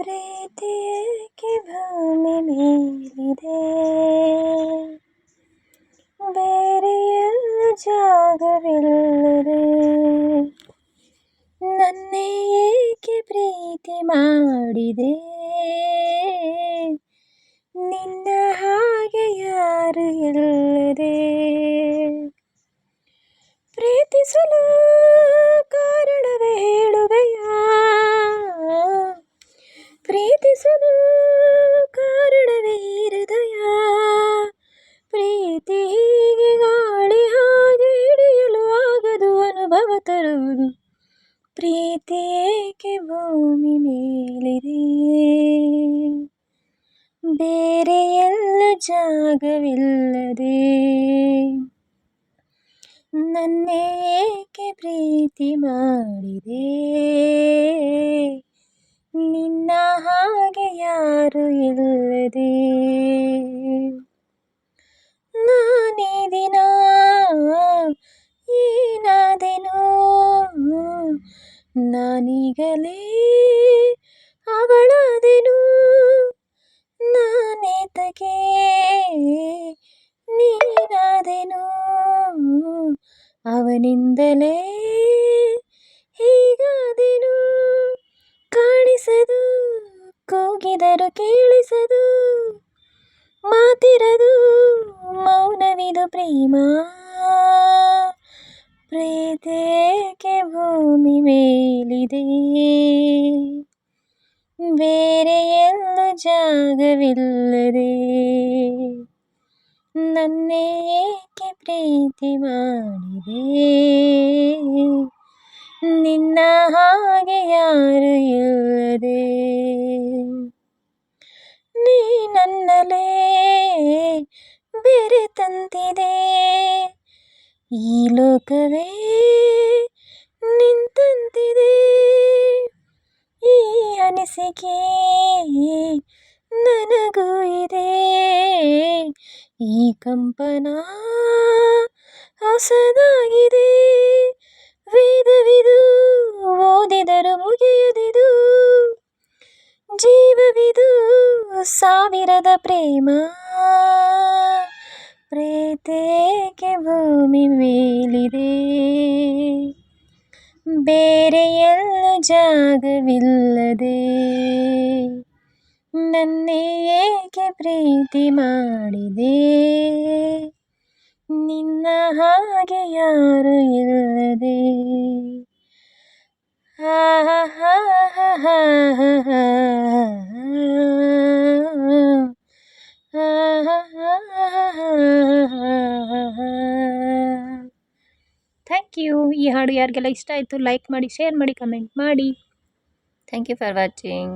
ಪ್ರೀತಿಯೇಕೆ ಭೂಮಿ ಮೇಲಿದೆ ಬೇರೆ ಎಲ್ಲ ಜಾಗವಿಲ್ಲದೆ ನನ್ನೇ ಏಕೆ ಪ್ರೀತಿ ಮಾಡಿದೆ ಪ್ರೀತಿಸಲು ಕಾರಣವೇ ಹೃದಯ. ಪ್ರೀತಿ ಹೀಗೆ ಗಾಳಿ ಹಾಗೆ ಹಿಡಿಯಲು ಆಗದು ಅನುಭವ ತರುವುದು. ಪ್ರೀತಿ ಏಕೆ ಭೂಮಿ ಮೇಲಿದೆ? ಬೇರೆ ಎಲ್ಲ ಜಾಗವಿಲ್ಲದೆ. ನನ್ನೇ ಏಕೆ ಪ್ರೀತಿ ಮಾಡಿದೆ? ನಿನ್ನ ಹಾಗೆ ಯಾರು ಇಲ್ಲದೆ? ನಾನೇ ದಿನ ಏನಾದೆನೋ? ನಾನೀಗಲೇ ಅವಳಾದೆನು? ನಾನೇತಗೆ ನೀನಾದೆನು? ಅವನಿಂದಲೇ ಹೀಗಾದೆನು ಕೂಗಿದರು ಕೇಳಿಸದು ಮಾತಿರದು ಮೌನವಿದು ಪ್ರೇಮ. ಪ್ರೀತೇಕೆ ಭೂಮಿ ಮೇಲಿದೆ? ಬೇರೆ ಎಲ್ಲೂ ಜಾಗವಿಲ್ಲದೆ ನನ್ನೇಕೆ ಪ್ರೀತಿ ಮಾಡಿದೆ? ನಿನ್ನ ಹಾಗೆ ಯಾರು ಇಲ್ಲದೆ? ನೀ ನನ್ನಲೇ ಬೆರೆತಂತಿದೆ ಈ ಲೋಕವೇ ನಿಂತಂತಿದೆ. ಈ ಅನಿಸಿಕೆ ನನಗೂ ಇದೆ. ಈ ಕಂಪನ ಹೊಸದಾಗಿದೆ. ವೇದವಿದು ಓದಿದರು ಮುಗಿಯದಿದು. ಜೀವವಿದು ಸಾವಿರದ ಪ್ರೇಮ. ಪ್ರೇತೇಕೆ ಭೂಮಿ ಮೇಲಿದೆ. ಬೇರೆ ಎಲ್ಲ ಜಾಗವಿಲ್ಲದೆ. ನನ್ನೇ ಏಕೆ ಪ್ರೀತಿ ಮಾಡಿದೆ? ನಿನ್ನ ಹಾಗೆ ಯಾರು ಇಲ್ಲದೆ ಥ್ಯಾಂಕ್ ಯು ಈ ಹಾಡು ಯಾರಿಗೆಲ್ಲ ಇಷ್ಟ ಆಯಿತು ಲೈಕ್ ಮಾಡಿ ಶೇರ್ ಮಾಡಿ ಕಮೆಂಟ್ ಮಾಡಿ ಥ್ಯಾಂಕ್ ಯು ಫಾರ್ ವಾಚಿಂಗ್